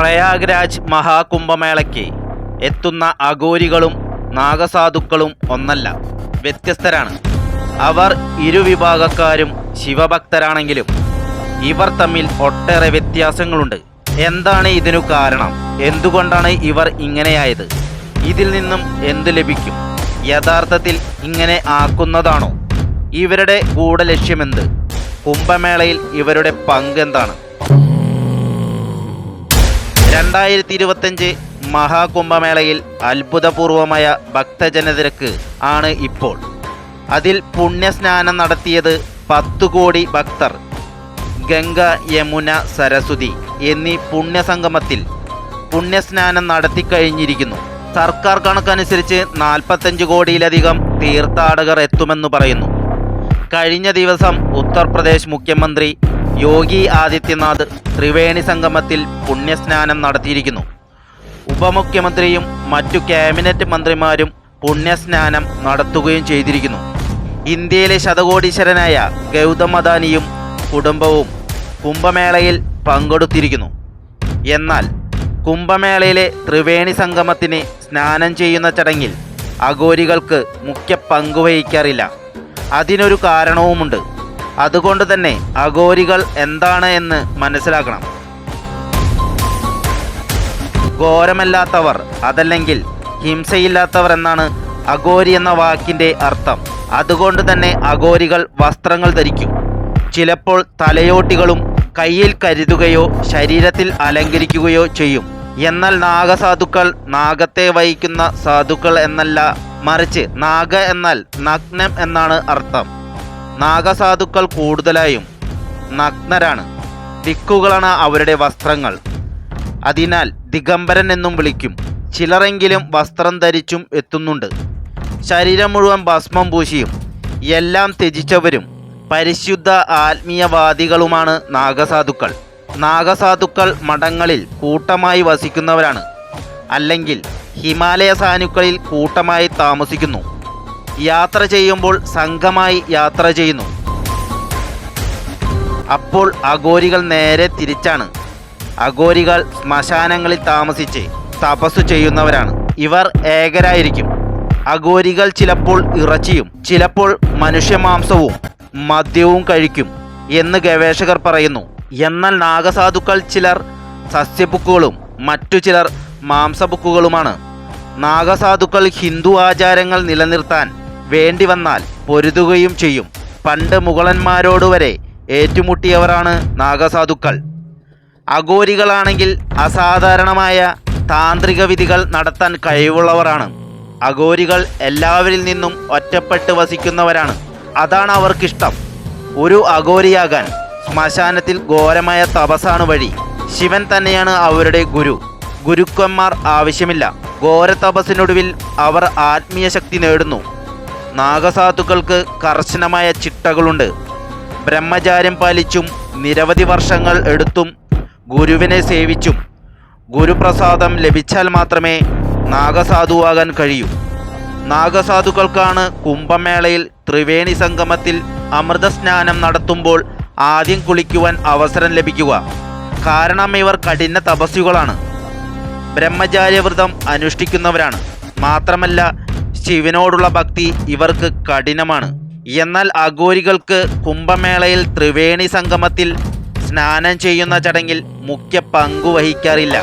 പ്രയാഗ്രാജ് മഹാകുംഭമേളയ്ക്ക് എത്തുന്ന അഗോരികളും നാഗസാധുക്കളും ഒന്നല്ല വ്യത്യസ്തരാണ്. അവർ ഇരുവിഭാഗക്കാരും ശിവഭക്തരാണെങ്കിലും ഇവർ തമ്മിൽ ഒട്ടേറെ വ്യത്യാസങ്ങളുണ്ട്. എന്താണ് ഇതിനു കാരണം? എന്തുകൊണ്ടാണ് ഇവർ ഇങ്ങനെയായത്? ഇതിൽ നിന്നും എന്ത് ലഭിക്കും? യഥാർത്ഥത്തിൽ ഇങ്ങനെ ആക്കുന്നതാണോ? ഇവരുടെ ഗൂഢലക്ഷ്യമെന്ത് കുംഭമേളയിൽ ഇവരുടെ പങ്ക് എന്താണ് രണ്ടായിരത്തി ഇരുപത്തഞ്ച് മഹാകുംഭമേളയിൽ അത്ഭുതപൂർവമായ ഭക്തജനതിരക്ക് ആണ് ഇപ്പോൾ. അതിൽ പുണ്യസ്നാനം നടത്തിയത് പത്തു കോടി ഭക്തർ. ഗംഗ യമുന സരസ്വതി എന്നീ പുണ്യസംഗമത്തിൽ പുണ്യസ്നാനം നടത്തിക്കഴിഞ്ഞിരിക്കുന്നു. സർക്കാർ കണക്കനുസരിച്ച് നാൽപ്പത്തഞ്ച് കോടിയിലധികം തീർത്ഥാടകർ എത്തുമെന്ന് പറയുന്നു. കഴിഞ്ഞ ദിവസം ഉത്തർപ്രദേശ് മുഖ്യമന്ത്രി യോഗി ആദിത്യനാഥ് ത്രിവേണി സംഗമത്തിൽ പുണ്യസ്നാനം നടത്തിയിരിക്കുന്നു. ഉപമുഖ്യമന്ത്രിയും മറ്റു ക്യാബിനറ്റ് മന്ത്രിമാരും പുണ്യസ്നാനം നടത്തുകയും ചെയ്തിരിക്കുന്നു. ഇന്ത്യയിലെ ശതകോടീശ്വരനായ ഗൗതം അദാനിയും കുടുംബവും കുംഭമേളയിൽ പങ്കെടുത്തിരിക്കുന്നു. എന്നാൽ കുംഭമേളയിലെ ത്രിവേണി സംഗമത്തിന് സ്നാനം ചെയ്യുന്ന ചടങ്ങിൽ അഘോരികൾക്ക് മുഖ്യ പങ്കുവഹിക്കാറില്ല അതിനൊരു കാരണവുമുണ്ട്. അതുകൊണ്ട് തന്നെ അഘോരികൾ എന്താണ് എന്ന് മനസ്സിലാക്കണം. ഘോരമല്ലാത്തവർ അതല്ലെങ്കിൽ ഹിംസയില്ലാത്തവർ എന്നാണ് അഗോരി എന്ന വാക്കിന്റെ അർത്ഥം. അതുകൊണ്ട് തന്നെ അഘോരികൾ വസ്ത്രങ്ങൾ ധരിക്കും. ചിലപ്പോൾ തലയോട്ടികളും കയ്യിൽ കരുതുകയോ ശരീരത്തിൽ അലങ്കരിക്കുകയോ ചെയ്യും. എന്നാൽ നാഗസാധുക്കൾ നാഗത്തെ വഹിക്കുന്ന സാധുക്കൾ എന്നല്ല മറിച്ച് നാഗ എന്നാൽ നഗ്നം എന്നാണ് അർത്ഥം. നാഗസാധുക്കൾ കൂടുതലായും നഗ്നരാണ്. ദിക്കുകളാണ് അവരുടെ വസ്ത്രങ്ങൾ. അതിനാൽ ദിഗംബരൻ എന്നും വിളിക്കും. ചിലരെങ്കിലും വസ്ത്രം ധരിച്ചും എത്തുന്നുണ്ട്. ശരീരം മുഴുവൻ ഭസ്മം പൂശിയും എല്ലാം ത്യജിച്ചവരും പരിശുദ്ധ ആത്മീയവാദികളുമാണ് നാഗസാധുക്കൾ. നാഗസാധുക്കൾ മഠങ്ങളിൽ കൂട്ടമായി വസിക്കുന്നവരാണ്. അല്ലെങ്കിൽ ഹിമാലയ സാനുക്കളിൽ കൂട്ടമായി താമസിക്കുന്നു. യാത്ര ചെയ്യുമ്പോൾ സംഘമായി യാത്ര ചെയ്യുന്നു. അപ്പോൾ അഗോരികൾ നേരെ തിരിച്ചാണ്. അഗോരികൾ ശ്മശാനങ്ങളിൽ താമസിച്ച് തപസ്സു ചെയ്യുന്നവരാണ്. ഇവർ ഏകരായിരിക്കും. അഗോരികൾ ചിലപ്പോൾ ഇറച്ചിയും ചിലപ്പോൾ മനുഷ്യമാംസവും മദ്യവും കഴിക്കും എന്ന് ഗവേഷകർ പറയുന്നു. എന്നാൽ നാഗസാധുക്കൾ ചിലർ സസ്യബുക്കുകളും മറ്റു ചിലർ മാംസബുക്കുകളുമാണ്. നാഗസാധുക്കൾ ഹിന്ദു ആചാരങ്ങൾ നിലനിർത്താൻ വേണ്ടി വന്നാൽ പൊരുതുകയും ചെയ്യും. പണ്ട് മുഗളന്മാരോട് വരെ ഏറ്റുമുട്ടിയവരാണ് നാഗസാധുക്കൾ. അഘോരികളാണെങ്കിൽ അസാധാരണമായ താന്ത്രിക വിധികൾ നടത്താൻ കഴിവുള്ളവരാണ്. അഘോരികൾ എല്ലാവരിൽ നിന്നും ഒറ്റപ്പെട്ട് വസിക്കുന്നവരാണ്. അതാണ് അവർക്കിഷ്ടം. ഒരു അഘോരിയാകാൻ ശ്മശാനത്തിൽ ഘോരമായ തപസാണ് വഴി. ശിവൻ തന്നെയാണ് അവരുടെ ഗുരു. ഗുരുക്കന്മാർ ആവശ്യമില്ല. ഘോര തപസ്സിനൊടുവിൽ അവർ ആത്മീയ ശക്തി നേടുന്നു. നാഗസാധുക്കൾക്ക് കർശനമായ ചിട്ടകളുണ്ട്. ബ്രഹ്മചാര്യം പാലിച്ചും നിരവധി വർഷങ്ങൾ എടുത്തും ഗുരുവിനെ സേവിച്ചും ഗുരുപ്രസാദം ലഭിച്ചാൽ മാത്രമേ നാഗസാധുവാകാൻ കഴിയൂ. നാഗസാധുക്കൾക്കാണ് കുംഭമേളയിൽ ത്രിവേണി സംഗമത്തിൽ അമൃതസ്നാനം നടത്തുമ്പോൾ ആദ്യം കുളിക്കുവാൻ അവസരം ലഭിക്കുക. കാരണം ഇവർ കഠിന തപസ്സുകളാണ്. ബ്രഹ്മചാര്യവ്രതം അനുഷ്ഠിക്കുന്നവരാണ്. മാത്രമല്ല ശിവനോടുള്ള ഭക്തി ഇവർക്ക് കഠിനമാണ്. എന്നാൽ അഘോരികൾക്ക് കുംഭമേളയിൽ ത്രിവേണി സംഗമത്തിൽ സ്നാനം ചെയ്യുന്ന ചടങ്ങിൽ മുഖ്യ പങ്കു വഹിക്കാറില്ല.